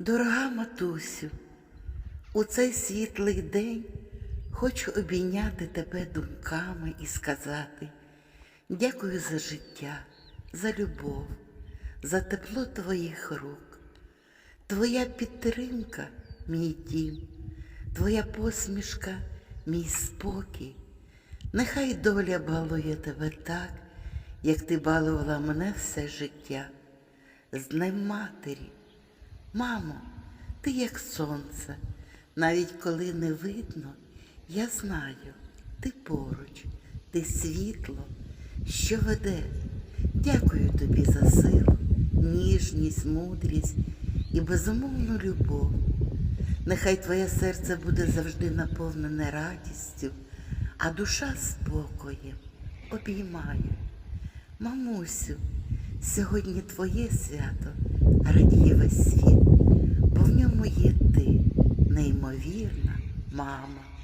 Дорога матусю, у цей світлий день хочу обійняти тебе думками і сказати дякую за життя, за любов, за тепло твоїх рук. Твоя підтримка, мій дім, твоя посмішка, мій спокій. Нехай доля балує тебе так, як ти балувала мене все життя. З Днем Матері. Мамо, ти як сонце, навіть коли не видно, я знаю, ти поруч, ти світло, що веде. Дякую тобі за силу, ніжність, мудрість і безумовну любов. Нехай твоє серце буде завжди наповнене радістю, а душа спокоєм обіймаю. Мамусю, сьогодні твоє свято радіє весь світ, неймовірна мама.